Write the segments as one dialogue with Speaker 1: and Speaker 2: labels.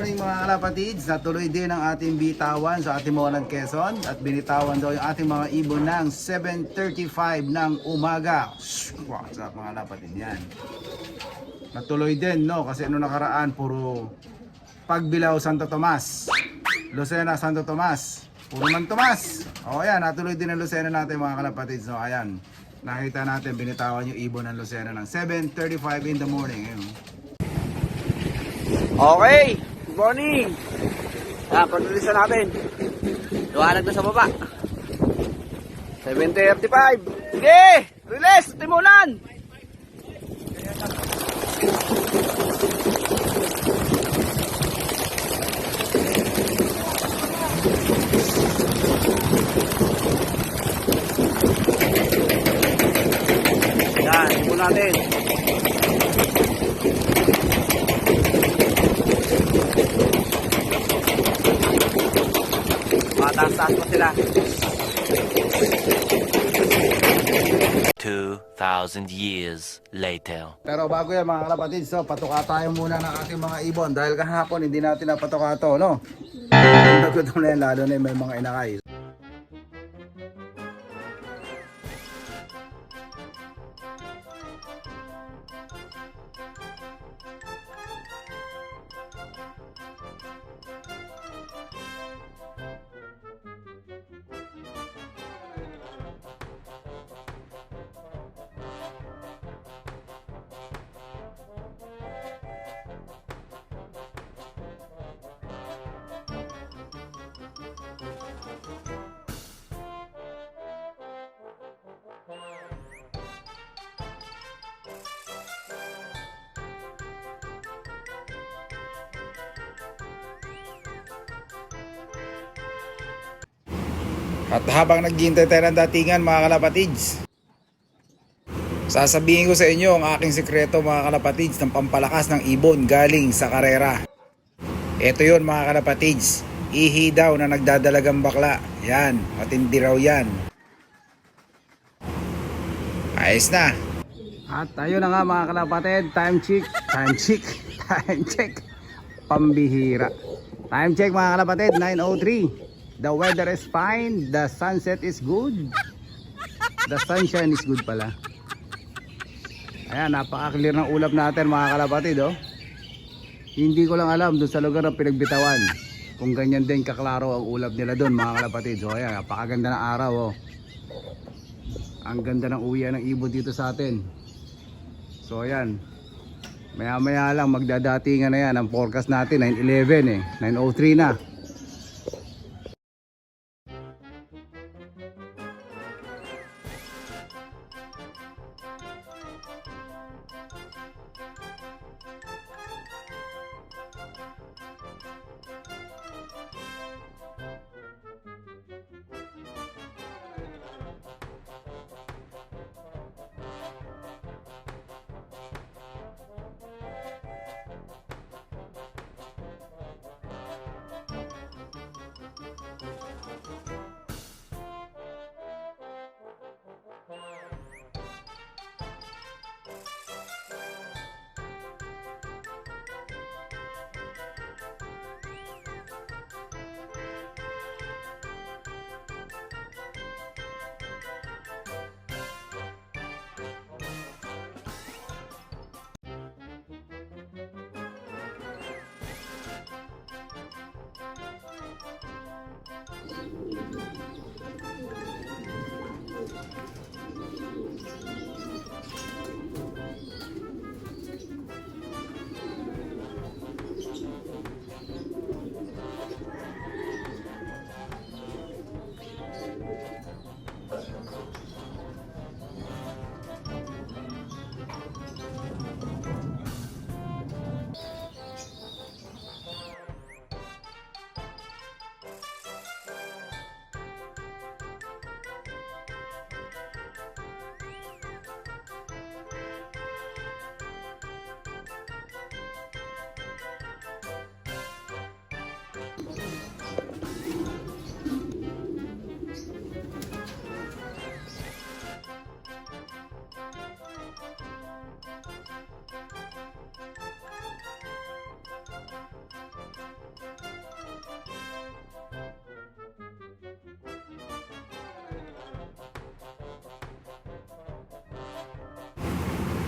Speaker 1: Morning mga kalapatids, natuloy din ang ating bitawan sa ating mga Quezon at binitawan daw yung ating mga ibon ng 7.35 ng umaga. What's up mga kalapatid yan? Natuloy din no kasi ano nakaraan puro Pagbilao Santo Tomas, Lucena Santo Tomas, puro man Tomas. O ayan, natuloy din ang Lucena natin mga kalapatids. No, ayan, nakita natin binitawan yung ibon ng Lucena ng 7.35 in the morning. Ayun.
Speaker 2: Okay, good morning. Ah, pag-release na natin. Luwanag na sa baba. 7.35. Sige, release, timulan. Yan, timul natin. Pa sila.
Speaker 3: 2,000 years later.
Speaker 1: Pero bago yan mga kalapatid, so patuka tayo muna ng ating mga ibon dahil kahapon hindi natin napatuka to, no? Nagutom na yan, lalo na yung may mga inakay. At habang naghihintay tayo ng datingan mga kalapatids, sasabihin ko sa inyo ang aking sekreto mga kalapatids ng pampalakas ng ibon galing sa karera. Ito yon mga kalapatids, ihi daw na nagdadalagang bakla. Yan, matindi raw yan. Ayos na. At tayo na nga mga kalapatid, time check, time check, time check. Pambihira. Time check mga kalapatid, 9.03. The weather is fine, the sunset is good. The sunshine is good pala. Ayan, napaka-clear ng ulap natin mga kalapatid oh. Hindi ko lang alam doon sa lugar ng pinagbitawan kung ganyan din kaklaro ang ulap nila doon mga kalapatid. So ayan, napakaganda ng araw oh. Ang ganda ng uwian ng ibon dito sa atin. So ayan. Maya maya lang magdadatingan na yan ang forecast natin 9.11 eh. 9.03 na.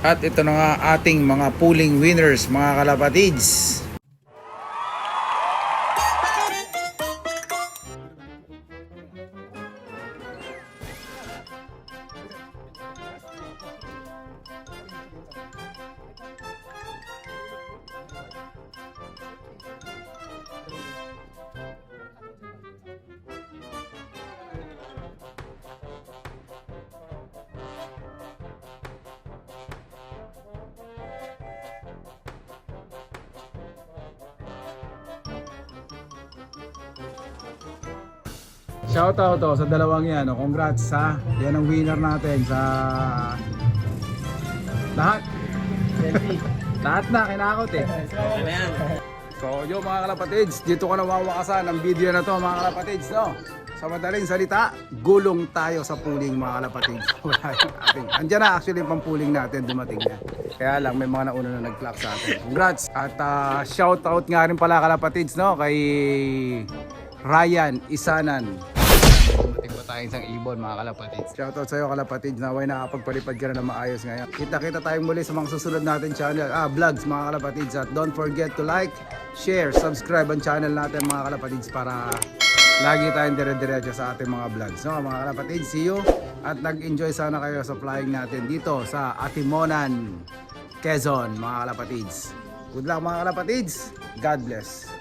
Speaker 1: At ito na nga ating mga pooling winners mga kalapatids. Shoutout to sa dalawang yan. oh. Congrats ha. Yan ang winner natin sa lahat. lahat na kinakot eh. So yo mga kalapatids, dito ko na mawakasan ang video na to mga kalapatids no. Sa madaling salita, gulong tayo sa pooling mga kalapatids. Wala yung ating. Andiyan na actually yung pampuling natin dumating na. Kaya lang may mga nauna na nag-clock sa atin. Congrats! At uh, shout out nga rin pala kalapatids no kay Ryan Isanan. Dumating pa tayo isang ibon mga kalapatids. Shoutout sa iyo kalapatids na way nakapagpalipad ka na na maayos ngayon. Kita-kita tayong muli sa mga susunod natin channel, ah vlogs mga kalapatids. At don't forget to like, share, subscribe ang channel natin mga kalapatids para lagi tayong dire-diretso sa ating mga vlogs. No, mga kalapatids, see you. At nag-enjoy sana kayo sa flying natin dito sa Atimonan, Quezon mga kalapatids. Good luck mga kalapatids. God bless.